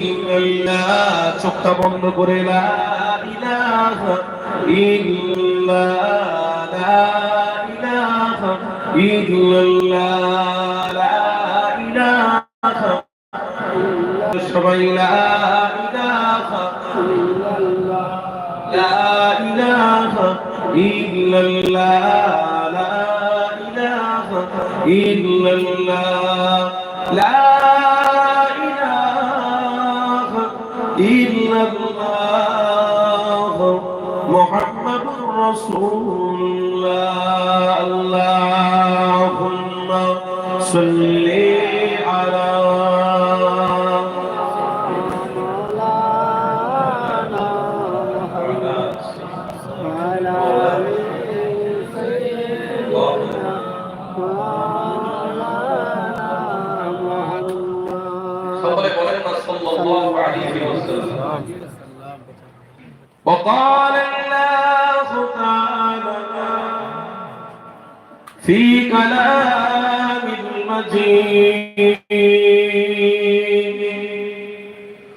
ইল্লাল্লাহ চোখটা বন্ধ করে লা ইলাহা লা ইলাহা ইল্লাল্লাহ লা ইলাহা ইল্লাল্লাহ মুহাম্মাদুর عليه وسلم وقال الله تعالى في كلام المجيد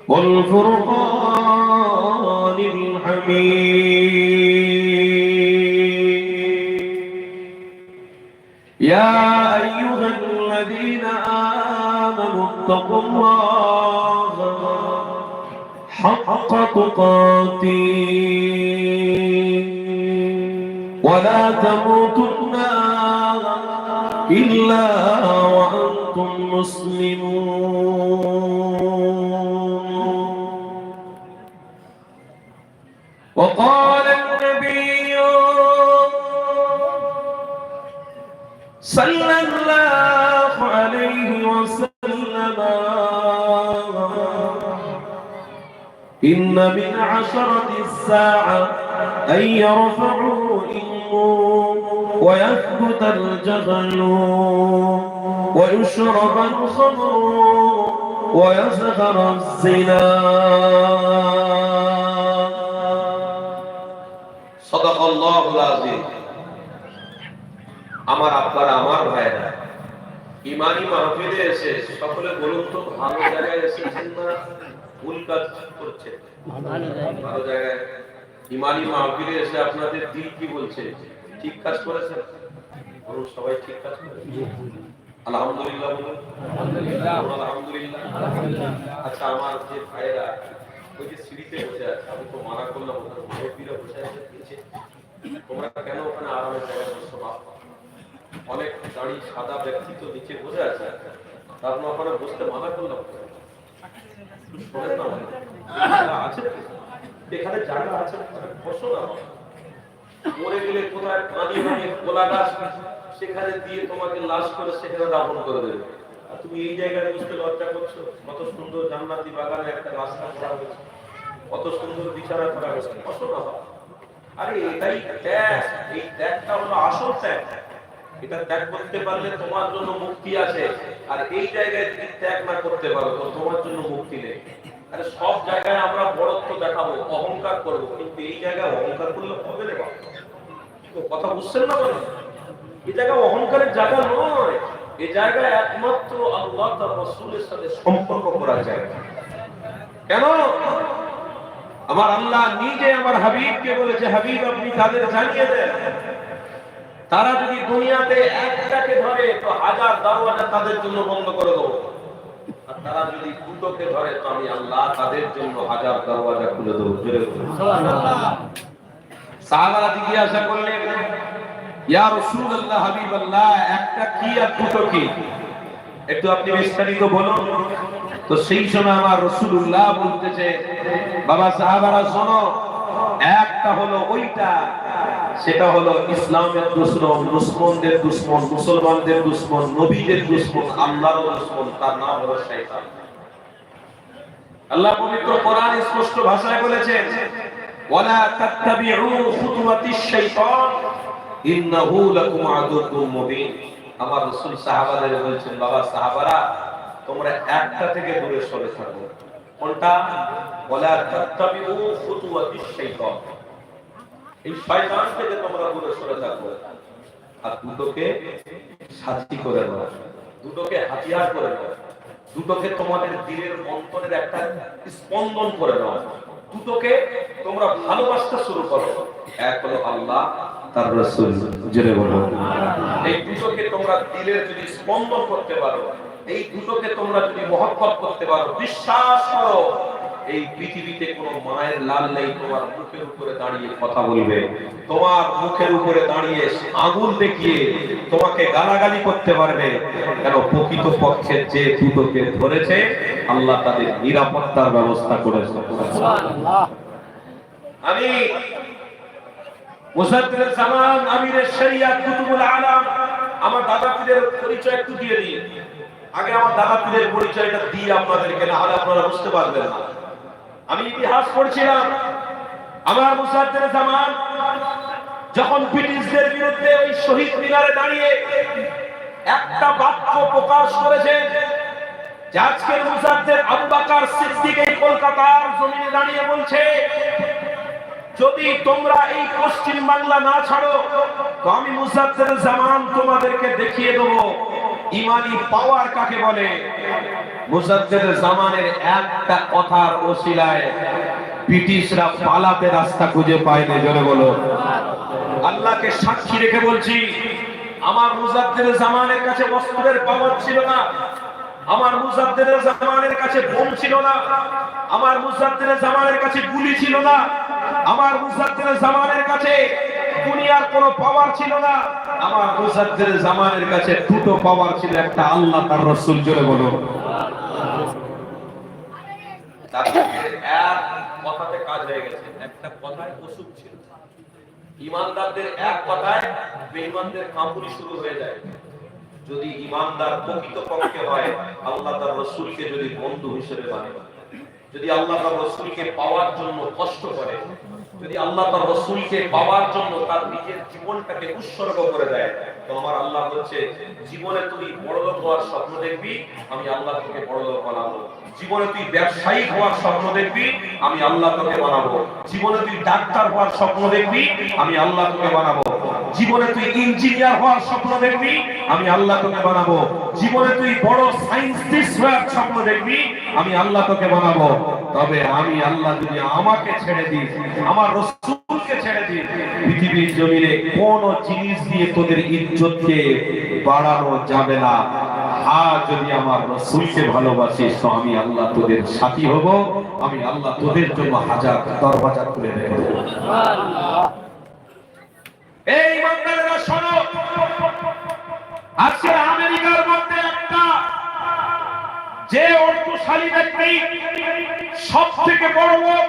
والفرقان الحميد. يا أيها الذين آمنوا اتقوا الله حق تقاته ولا تموتن إلا وأنتم مسلمون. إن من عشرة الساعة أن يرفعوا إلموا ويثبت الجهل ويشرب الخمر ويزهر الزنا صدق الله العظيم আমার আব্বারা আমার ভাইরা ইমানি মাহফিলে এসে সকলে বলুন তো ভালো জায়গায় এসেছেন না ভুল কাজ করছেন? ভালো জায়গায়। ইমানি মাহফিলে এসে আপনাদের দিল কি বলছে? ঠিক কাজ করেছেন? বলুন সবাই ঠিক কাজ করেছে আলহামদুলিল্লাহ বলুন। আলহামদুলিল্লাহ। আচ্ছা আমার যে ভাইরা ওই যে সিঁড়িতে বসে আছে আমি তো মানা করলাম ওখানে বসে আছে তোমরা কেন ওখানে আরামের জায়গায় বাপ অনেক দাঁড়ি সাদা ব্যক্তি তো নিচে বসে আছে তার মানে ওখানে বসতে মানা করলাম। লজ্জা করছ? কত সুন্দর একটা করা হয়েছে। কত সুন্দর করা হয়েছে। আরে এটাই ত্যাগ এই ত্যাগটা হলো আসল ত্যাগ এটা ত্যাগ করতে পারলে তোমার জন্য মুক্তি আছে। আর এই জায়গায় ত্যাগ না করতে পারো, তো তোমার জন্য মুক্তি নেই। আরে সব জায়গায় আমরা বড়ত্ব দেখাবো, অহংকার কিন্তু এই জায়গায় অহংকার করলে হবে না কথা বুঝছেন না বলে এই অহংকারের জায়গা নয়। এই জায়গায় একমাত্র আল্লাহ তার রসুলের সাথে সম্পর্ক করার জায়গা। কেন? আমার আল্লাহ নিজে আমার হাবিবকে বলেছে, হাবিব, আপনি তাদের জানিয়ে দেন। তারা যদি দুনিয়াতে একটাকে ধরে তো হাজার দরওয়াজা তাদের জন্য বন্ধ করে দেবো। আর তারা যদি দুটোকে ধরে তো আমি আল্লাহ তাদের জন্য হাজার দরওয়াজা খুলে দেবো। সাহাবারা জিজ্ঞাসা করলেন ইয়া রাসূলুল্লাহ হাবিবাল্লাহ একটা কি আর দুটো কি? একটু আপনি বিস্তারিত বলুন। তো সেই সময় আমার রাসূলুল্লাহ বলতেছে বাবা সাহাবারা শোনো একটা হলো ওইটা সেটা হলো ইসলামের দুশ্মন দুশ্মনদের দুশ্মন, মুসলমানদের দুশ্মন, নবীদের দুশ্মন আল্লাহর দুশ্মন, তার নাম হলো শয়তান। আল্লাহ পবিত্র কোরআন স্পষ্ট ভাষায় বলেছেন, ওয়ালা তাত্তাবিউ খুতুওয়াতিশ শাইতান ইন্নাহু লাকুম আদুউম মুবিন। আমার রাসূল সাহাবাদের বলছেন, বাবা সাহাবারা, তোমরা একটা থেকে দূরে সরে থাকো। কোনটা? ওয়ালা তাত্তাবিউ খুতুওয়াতিশ শাইতান এই শয়তান থেকে তোমরা দূরে সরে থাকো, আর দুটোকে সাথী করে নাও, দুটোকে হাতিয়ার করে নাও, দুটোকে তোমাদের দিলের অন্তরের একটা স্পন্দন করে দাও দুটোকে তোমরা ভালোবাসতে শুরু করো। এক হলো আল্লাহ, তার রসুল জেনে বলো। এই দুটোকে তোমরা দিলের যদি স্পন্দন করতে পারো, এই দুটোকে তোমরা যদি মহব্বত করতে পারো, বিশ্বাস করো। এই পৃথিবীতে কোনো মায়ের লাল নেই, তোমার মুখের উপরে দাঁড়িয়ে কথা বলবে। তোমার মুখের উপরে দাঁড়িয়ে আগুন দেখিয়ে তোমাকে গালাগালি করতে পারবে। কেন প্রকৃত পক্ষে যে দুটোকে ধরেছে, আল্লাহ তাদের নিরাপত্তার ব্যবস্থা করেছে। আমি মুসাদ্দিদের জামান আমিরের শরিয়াত কুতুবুল আলাম, আমার দাদা পরিচয় একটু দিয়ে দিই। আগে আমার দাদা পরিচয়টা দিয়ে আপনাদেরকে না হলে আপনারা বুঝতে পারবেন না। আমি ইতিহাস পড়ছিলাম। আমার মুসাদ্দিদের জামান যখন ব্রিটিশদের বিরুদ্ধে ওই শহীদ মিনারে দাঁড়িয়ে একটা বাক্য প্রকাশ করেছেন যে আজকের মুসাদ্দের আবু বাকার সিদ্দিক এই কলকাতার জমিনে দাঁড়িয়ে বলছে, যদি তোমরা এই পশ্চিম বাংলা না ছাড়ো, তো আমি মুসাদ্দের জামান তোমাদেরকে দেখিয়ে দেবো। ইমানি পাওয়ার কাকে বলে? মুসাদ্দের জামানের একটা কথার ওসিলায় ব্রিটিশরা পালাতে রাস্তা খুঁজে পায়নি জোরে বলো। আল্লাহকে সাক্ষী রেখে বলছি, আমার মুজাদ্দের জামানের কাছে অস্ত্রের পাওয়ার ছিল না, আমার মুজাদ্দের জামানের কাছে বোম ছিল না, আমার মুজাদ্দের জামানের কাছে গুলি ছিল না, আমার মুজাদ্দের জামানের কাছে দুনিয়ার কোনো পাওয়ার ছিল না। আমার মুজাদ্দের জামানের কাছে দুটো পাওয়ার ছিল, একটা আল্লাহ, তার রসুল, জোরে বলো। যদি আল্লাহ বন্ধু হিসেবে মানে। যদি আল্লাহ তার রসুলকে পাওয়ার জন্য কষ্ট করে যদি আল্লাহ তার রসুলকে পাওয়ার জন্য তার নিজের জীবনটাকে উৎসর্গ করে দেয়, তো আমার আল্লাহ বলছে, জীবনে তুমি বড়লোক হওয়ার স্বপ্ন দেখবি, আমি আল্লাহ তোকে বড়লোক বানাবো। জীবনে তুই ব্যবসায়ী হওয়ার স্বপ্ন দেখবি, আমি আল্লাহ তোকে বানাবো। জীবনে তুই ডাক্তার হওয়ার স্বপ্ন দেখবি, আমি আল্লাহ তোকে বানাবো। জীবনে তুই ইঞ্জিনিয়ার হওয়ার স্বপ্ন দেখবি আমি আল্লাহ তোকে বানাবো। জীবনে তুই বড় সায়েন্টিস্ট হওয়ার স্বপ্ন দেখবি আমি আল্লাহ তোকে বানাবো। তবে আমি আল্লাহ যদি আমাকে ছেড়ে দিই আমার রসুলকে ছেড়ে দিই পৃথিবীর জমিনে কোন জিনিস দিয়ে তোদের ইজ্জতকে বাড়ানো যাবে না। আর যদি আমার রসুলকে ভালোবাসিস তো আমি আল্লাহ তোদের সাথী হব। আমি আল্লাহ তোদের জন্য হাজার দরওয়াজা খুলে দেবো। এই ইমানদারেরা শোনো। আজকে আমেরিকার মধ্যে একটা যে অর্থশালী ব্যক্তি সব থেকে বড় লোক,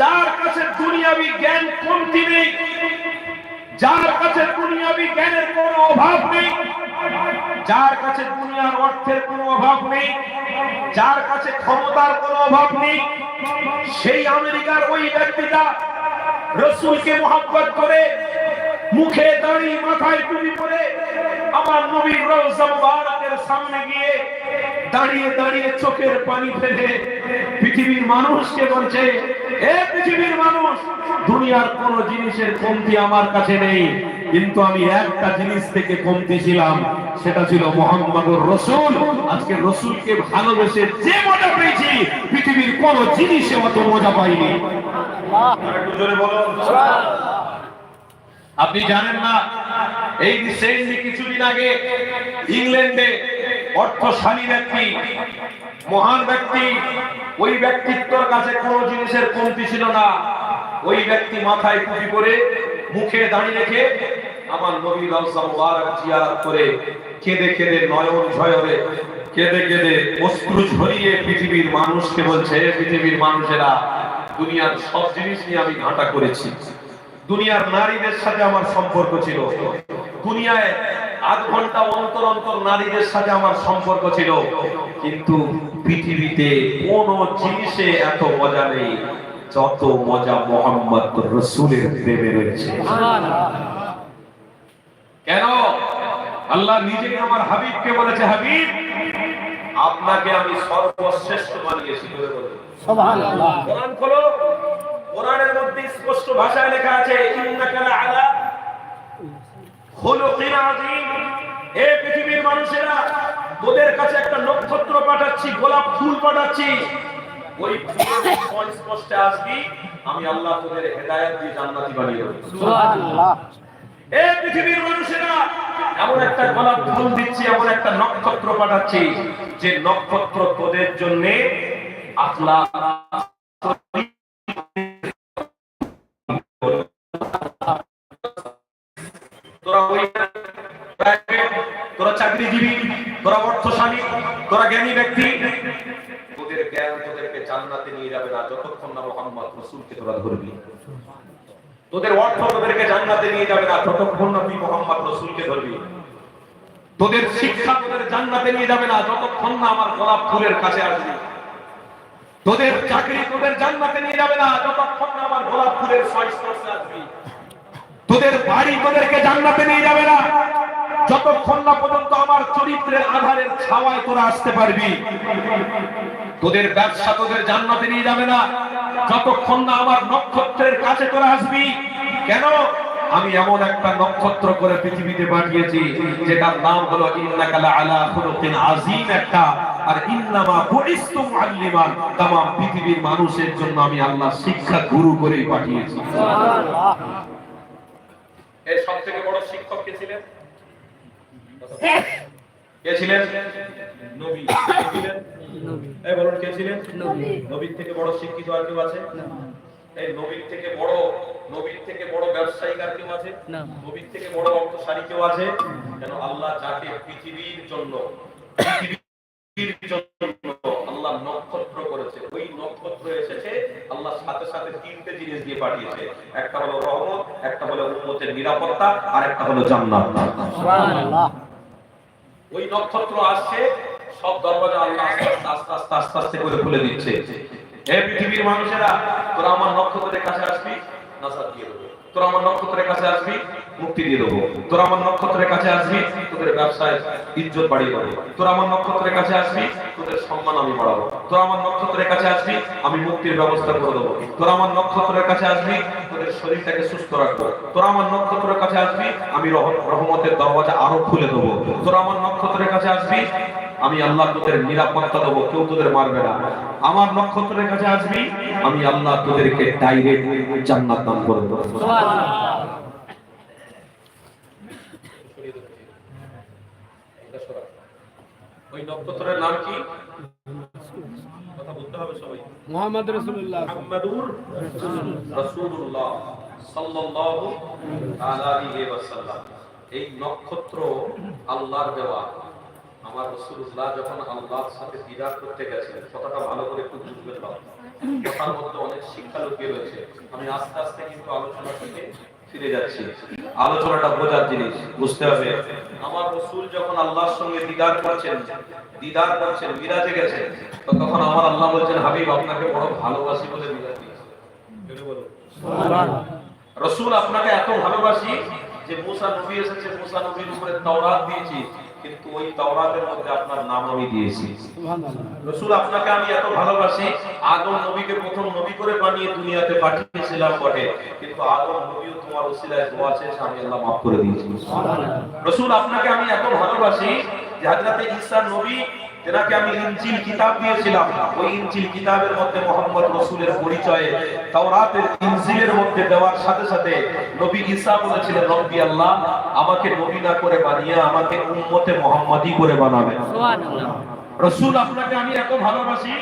যার কাছে দুনিয়াবি জ্ঞান কমতি নেই, যার কাছে দুনিয়াবি জ্ঞানের কোনো অভাব নেই, যার কাছে দুনিয়ার অর্থের কোনো অভাব নেই, যার কাছে ক্ষমতার কোনো অভাব নেই, সেই আমেরিকার ওই ব্যক্তিটা রসুলকে মোহাব্বত করে মুখে দাঁড়িয়ে মাথায় টুপি করে আমার নবীর রওজা মুবারকের সামনে গিয়ে দাঁড়িয়ে দাঁড়িয়ে চোখের পানি ফেলে পৃথিবীর মানুষকে বলছে এ পৃথিবীর মানুষ দুনিয়ার কোন জিনিসের কমতি আমার কাছে নেই। কিন্তু আমি একটা জিনিস থেকে কমতি ছিলাম সেটা ছিল মোহাম্মদুর রসুল। আজকে রসুলকে ভালোবেসে যে মজা পেয়েছি পৃথিবীর কোন জিনিসে অত মজা পাইনি। আপনি জানেন না এই রিসেন্টলি কিছুদিন আগে ইংল্যান্ডে অর্থশালী ব্যক্তি, মহান ব্যক্তি, ওই ব্যক্তিত্বর কাছে কোনো জিনিসের কমতি ছিল না। ওই ব্যক্তি মাথায় টুপি করে মুখে দাঁড়িয়ে রেখে আমার নবী জিয়ারত করে কেঁদে কেঁদে নয়ন ঝয়রে, কেঁদে কেঁদে অশ্রু ঝরিয়ে পৃথিবীর মানুষকে বলছে পৃথিবীর মানুষেরা, দুনিয়ার সব জিনিস নিয়ে আমি ঘাঁটা করেছি। দুনিয়ার নারীদের সাথে আমার সম্পর্ক ছিল। দুনিয়ায় আধ ঘণ্টা অন্তর অন্তর নারীদের সাথে আমার সম্পর্ক ছিল। কিন্তু পৃথিবীতে কোন জিনিসে এত মজা নেই যত মজা মোহাম্মদ রসুলের প্রেমে রয়েছে। কেন? আল্লাহ নিজেই আমার হাবিবকে বলেছে হাবিব আপনাকে আমি সর্বশ্রেষ্ঠ বানিয়েছি সুবহানাল্লাহ। কোরআন খোলো। কোরআনের মধ্যে স্পষ্ট ভাষায় লেখা আছে ইন্নাকা লাআলা খুলুকিন পৃথিবীর মানুষেরা তোদের কাছে একটা নক্ষত্র পাঠাচ্ছি গোলাপ ফুল পাঠাচ্ছি। ওই ফুলের আসবি আমি আল্লাহ তোদের হেদায়েত দিয়ে জান্নাতি বানিয়ে দেবো। সুবহানাল্লাহ। এ পৃথিবীর মানুষেরা এমন একটা গোলাপ ফুল দিচ্ছি এমন একটা নক্ষত্র পাঠাচ্ছি যে নক্ষত্র তোদের জন্য আল্লাহ অর্থশালী তোরা জ্ঞানী ব্যক্তি। তোদের জ্ঞান তোদেরকে জান্নাতে নিয়ে যাবে না, যতক্ষণ না মোহাম্মদ রসুলকে তোরা ধরবি তোদের অর্থ তোদেরকে জান্নাতে নিয়ে যাবে না, যতক্ষণ না তুই মোহাম্মদ রসুলকে ধরবি। তোদের শিক্ষা তোদের জান্নাতে নিয়ে যাবে না, যতক্ষণ না আমার গোলাপ ফুলের কাছে আসবি। তোদের চাকরি তোদের জান্নাতে নিয়ে যাবে না, যতক্ষণ না আমার গোলাপ ফুলের সংস্পর্শে আসবি। তোদের বাড়ি তোদেরকে জান্নাতে নিয়ে যাবে না। যতক্ষণ না পর্যন্ত আমার চরিত্রের আধারের ছাওয়ায় তোরা আসতে পারবি তোদের ব্যবসা তোদের জান্নাতে নিয়ে যাবে না। যতক্ষণ না আমার নক্ষত্রের কাছে তোরা আসবি কেন? আমি এমন একটা নক্ষত্র করে পৃথিবীতে পাঠিয়েছি যেটার নাম হলো ইন্নাকালা আলা খুলুকিন আযীম একটা আর ইন্নামা তামাম পৃথিবীর মানুষের জন্য আমি আল্লাহ শিক্ষা গুরু করেই পাঠিয়েছি। সুবহানাল্লাহ। এর সব থেকে বড় শিক্ষক কে ছিলেন? কে ছিলেন? নবী। ছিলেন এই বলুন কে ছিলেন? নবীর থেকে বড় শিক্ষিত আর কেউ আছে? এই নবীর থেকে বড় নবীর থেকে বড় আর কেউ আছে? নবীর থেকে বড় অর্থশালী কেউ আছে? কেন আল্লাহ যাকে পৃথিবীর জন্য পৃথিবীর জন্য আল্লাহ নক্ষত্র করেছে ওই নক্ষত্র এসেছে আল্লাহ সাথে সাথে তিনটে জিনিস দিয়ে পাঠিয়েছে। একটা হলো রহমত একটা হলো উম্মতের নিরাপত্তা আর একটা হলো জান্নাত। সুবহানাল্লাহ। ওই নক্ষত্র আসছে, সব দরজা আল্লাহ আস্তে আস্তে আস্তে আস্তে আস্তে করে খুলে দিচ্ছে। হে পৃথিবীর মানুষেরা, তোরা আমার নক্ষত্রের কাছে আসবি নাসার দিয়ে দেবো। তোরা আমার নক্ষত্রের কাছে আসবি, মুক্তি দিয়ে দেবো। তোরা আমার নক্ষত্রের কাছে আসবি, তোদের ব্যবসায় ইজ্জত বাড়িয়ে দেবো তোরা আমার নক্ষত্রের কাছে আসবি, তোদের সম্মান আমি বাড়াবো। তোরা আমার নক্ষত্রের কাছে আসবি, আমি মুক্তির ব্যবস্থা করে দেবো। তোরা আমার নক্ষত্রের কাছে আসবি তোদের শরীরটাকে সুস্থ রাখব। তোরা আমার নক্ষত্রের কাছে আসবি আমি রহমতের দরওয়াজা আরও খুলে দেবো। তোরা আমার নক্ষত্রের কাছে আসবি আমি আল্লাহ তোদের নিরাপত্তা দেবো কেউ তোদের মারবে না। আমার নক্ষত্রের কাছে আসবি আমি আল্লাহ তোদেরকে ডাইরেক্ট জান্নাত দান করে দেবো। ওই নক্ষত্রের নাম কি? কথা বলতে হবে সবাই মুহাম্মদ রাসূলুল্লাহ। মুহাম্মাদুর রাসূলুল্লাহ। সাল্লাল্লাহু আলাইহি ওয়াসাল্লাম। এই নক্ষত্র আল্লাহর দেওয়া। আমার রাসূলুল্লাহ যখন আল্লাহর সাথে দিদার করতে গেছেন কথাটা ভালো করে একটু বুঝবেন কথার মধ্যে অনেক শিক্ষা লুকিয়ে রয়েছে। আমি আস্তে আস্তে কিন্তু আলোচনা থেকে ফিরে যাচ্ছি। আলোচনাটা বোঝার জিনিস, বুঝতে হবে। আমার রসুল যখন আল্লাহর সঙ্গে দিদার করছেন দিদার করছেন, মিরাজে গেছেন, তো তখন আমার আল্লাহ বলছেন, হাবিব, আপনাকে বড় ভালোবাসি বলে মিরাজ রসুল আপনাকে এত ভালোবাসি যে মুসা নবী এসেছে, মুসা নবীর উপরে তাওরাত দিয়েছি। কিন্তু ওই তাওরাতের মধ্যে আপনার নাম আমি দিয়েছি। রসুল আপনাকে আমি এত ভালোবাসি আদম নবীকে প্রথম নবী করে বানিয়ে দুনিয়াতে পাঠিয়েছিলাম বটে কিন্তু আদম নবীও তোমার ওসিলায় দোয়া শেষ আমি আল্লাহ মাফ করে দিয়েছি রসুল আপনাকে আমি এত ভালোবাসি যে হাজরাতে ঈসা নবী যেনাকে আমি ইঞ্জিল কিতাব দিয়েছিলাম। ওই ইঞ্জিল কিতাবের মধ্যে মোহাম্মদ রসুলের পরিচয়ে তাও রাতের ইঞ্জিলের মধ্যে দেওয়ার সাথে সাথে নবী ঈসা বলেছিলেন, রব্বি আল্লাহ, আমাকে নবী না করে বানিয়ে আমাকে উম্মতে মোহাম্মদী করে বানাবে রসুল আপনাকে আমি এত ভালোবাসি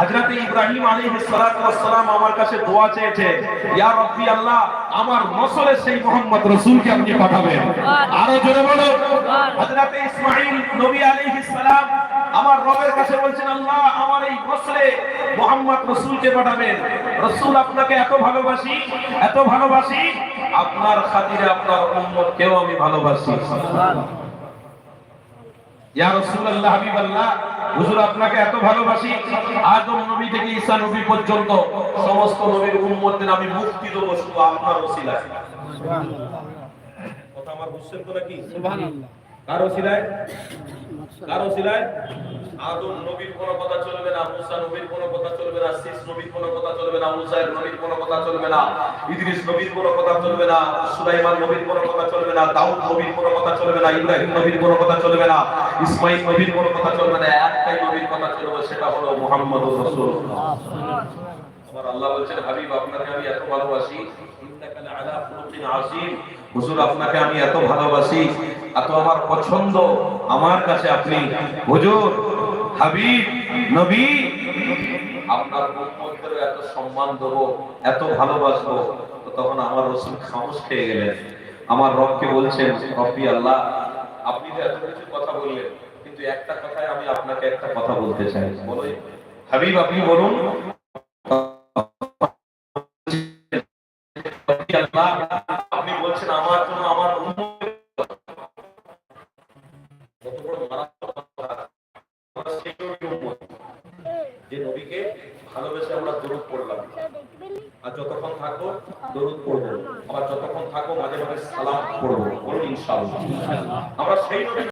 হযরত ইব্রাহিম সালাতু সালাম আমার কাছে দোয়া চেয়েছে ইয়া রব্বি আল্লাহ আমার নসলে সেই মোহাম্মদ রসুলকে আপনি পাঠাবেন। আরও জোরে বলো হযরত ইসমাঈল নবী আলাইহিস সালাম আমার রবের কাছে বলছেন আল্লাহ আমার এই নসলে মোহাম্মদ রসুলকে পাঠাবেন। রসুল আপনাকে এত ভালোবাসি এত ভালোবাসি আপনার খাতিরে আপনার উম্মতকেও আমি ভালোবাসি। ইয়া রাসূলুল্লাহ হাবিবাল্লাহ হুজুর আপনাকে এত ভালোবাসি আদম নবী থেকে ঈসা নবী পর্যন্ত সমস্ত নবীর উম্মতদের আমি মুক্তি দেবো শুধু আপনার ওসিলায়। সুবহানাল্লাহ। কথা আমার বুঝছেন তো নাকি? সুবহানাল্লাহ। কার ওসিলায় কার ওসিলায় আদম নবীর কোনো কথা চলবে না, মুসা নবীর কোনো কথা চলবে না, সিস নবীর কোনো কথা চলবে না মুসাইর নবীর কোনো কথা চলবে না, ইদ্রিস নবীর কোনো কথা চলবে না, সুলাইমান নবীর কোনো কথা চলবে না, দাউদ নবীর কোনো কথা চলবে না, ইব্রাহিম নবীর কোনো কথা চলবে না ইসমাইল নবীর কোনো কথা চলবে না, একটাই নবীর কথা চলবে, সেটা হলো মুহাম্মদুর রাসূলুল্লাহ। আমার আল্লাহ বলছেন, হাবিব, আপনাকে আমি এত ভালোবাসি, ইন্নাকা লাআলা খুলুকিন আযীম। হুজুর, আপনাকে আমি এত ভালোবাসি এত আমার পছন্দ, আমার কাছে আপনি হুজুর, হাবিব, নবী, আপনার উম্মতদের এত সম্মান দেব, এত ভালোবাসবো তখন আমার রাসূল খামোশ খেয়ে গেলেন। আমার রবকে বলছেন, রব্বি আল্লাহ, আপনি তো এত কিছু কথা বললেন, কিন্তু একটা কথায় আমি আপনাকে একটা কথা বলতে চাই। বলুন, হাবিব, আপনি বলুন।